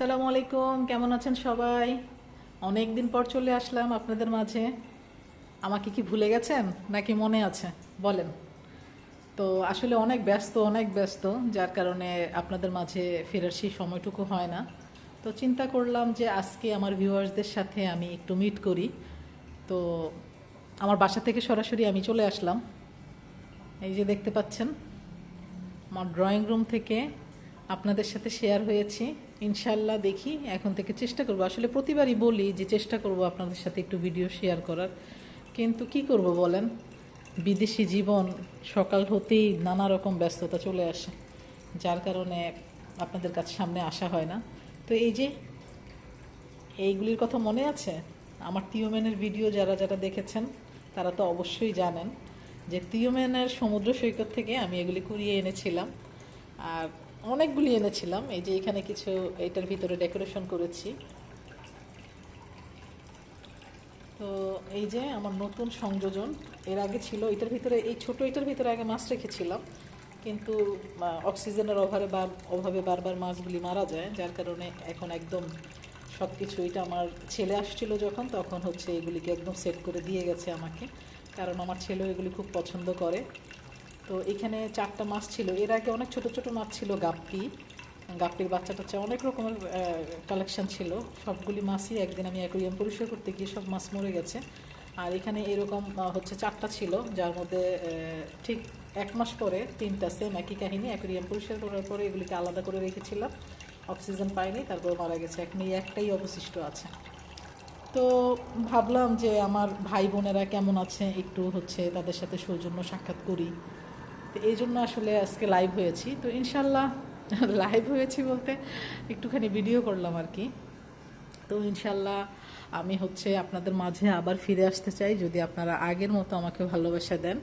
আসসালামু আলাইকুম, কেমন আছেন সবাই? অনেক দিন পর চলে আসলাম আপনাদের মাঝে। আমাকে কি ভুলে গেছেন? নাকি মনে আছে? বলেন। তো আসলে অনেক ব্যস্ত অনেক ব্যস্ত, যার কারণে আপনাদের মাঝে ফেরার সেই সময়টুকু হয় না। তো চিন্তা করলাম যে আজকে আমার ভিউয়ার্সদের সাথে আমি একটু মিট করি। তো আমার বাসা থেকে সরাসরি আমি চলে আসলাম। এই যে দেখতে পাচ্ছেন, আমার ড্রয়িং রুম থেকে আপনাদের সাথে শেয়ার হয়েছি। ইনশাল্লাহ দেখি, এখন থেকে চেষ্টা করব। আসলে প্রতিবারই বলি যে চেষ্টা করব আপনাদের সাথে একটু ভিডিও শেয়ার করার। কিন্তু কি করব বলেন? বিদেশি জীবন সকাল হতেই নানা রকম ব্যস্ততা চলে আসে। যার কারণে আপনাদের কাছে সামনে আসা হয় না। তো এই যে এইগুলির কথা মনে আছে? আমার তিওমেনের ভিডিও যারা যারা দেখেছেন, তারা তো অবশ্যই জানেন যে তিওমেনের সমুদ্র সৈকত থেকে আমি এগুলি কুড়িয়ে এনেছিলাম। আর অনেকগুলি এনেছিলাম। এই যে এখানে কিছু এটার ভিতরে ডেকোরেশন করেছি। তো এই যে আমার নতুন সংযোজন, এর আগে ছিল এটার ভিতরে, এই ছোট এটার ভিতরে আগে মাছ রেখেছিলাম। কিন্তু অক্সিজেনের অভাবে বা, অভাবে বারবার মাছগুলি মারা যায়, যার কারণে এখন একদম সব কিছু এটা আমার ছেলে আসছিল যখন, তখন হচ্ছে এগুলিকে একদম সেট করে দিয়ে গেছে আমাকে। কারণ আমার ছেলেও এগুলি খুব পছন্দ করে। তো এখানে চারটা মাছ ছিল। এর আগে অনেক ছোট ছোট মাছ ছিল গাপ্পি। গাপ্পির বাচ্চা টাচ্চা অনেক রকমের কালেকশন ছিল। সবগুলি মাছই একদিন আমি অ্যাকোরিয়াম পরিষ্কার করতে গিয়ে সব মাছ মরে গেছে। আর এখানে এরকম হচ্ছে চারটা ছিল, যার মধ্যে ঠিক এক মাস পরে তিনটা সেম একই কাহিনী, অ্যাকোরিয়াম পরিষ্কার করার পরে এগুলিকে আলাদা করে রেখেছিলাম। অক্সিজেন পাইনি তারপর মারা গেছে। এখন এই একটাই অবশিষ্ট আছে। তো ভাবলাম যে আমার ভাই বোনেরা কেমন আছে, একটু হচ্ছে তাদের সাথে সৌজন্য সাক্ষাৎ করি। তো এই জন্য আসলে আজকে লাইভ হয়েছি। তো ইনশাল্লাহ লাইভ হয়েছি বলতে একটুখানি ভিডিও করলাম আর কি। তো ইনশাল্লাহ আমি হচ্ছে আপনাদের মাঝে আবার ফিরে আসতে চাই, যদি আপনারা আগের মতো আমাকে ভালোবাসা দেন।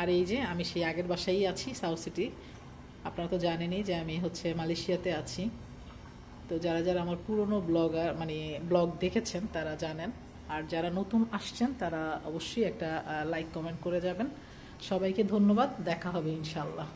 আর এই যে আমি সেই আগের বাসায় আছি সাউথ সিটি আপনারা তো জানেনই যে আমি হচ্ছে মালয়েশিয়াতে আছি। তো যারা যারা আমার পুরনো ব্লগার মানে ব্লগ দেখেছেন তারা জানেন। আর যারা নতুন আসছেন তারা অবশ্যই একটা লাইক কমেন্ট করে যাবেন। সবাইকে ধন্যবাদ দেখা হবে ইনশাল্লাহ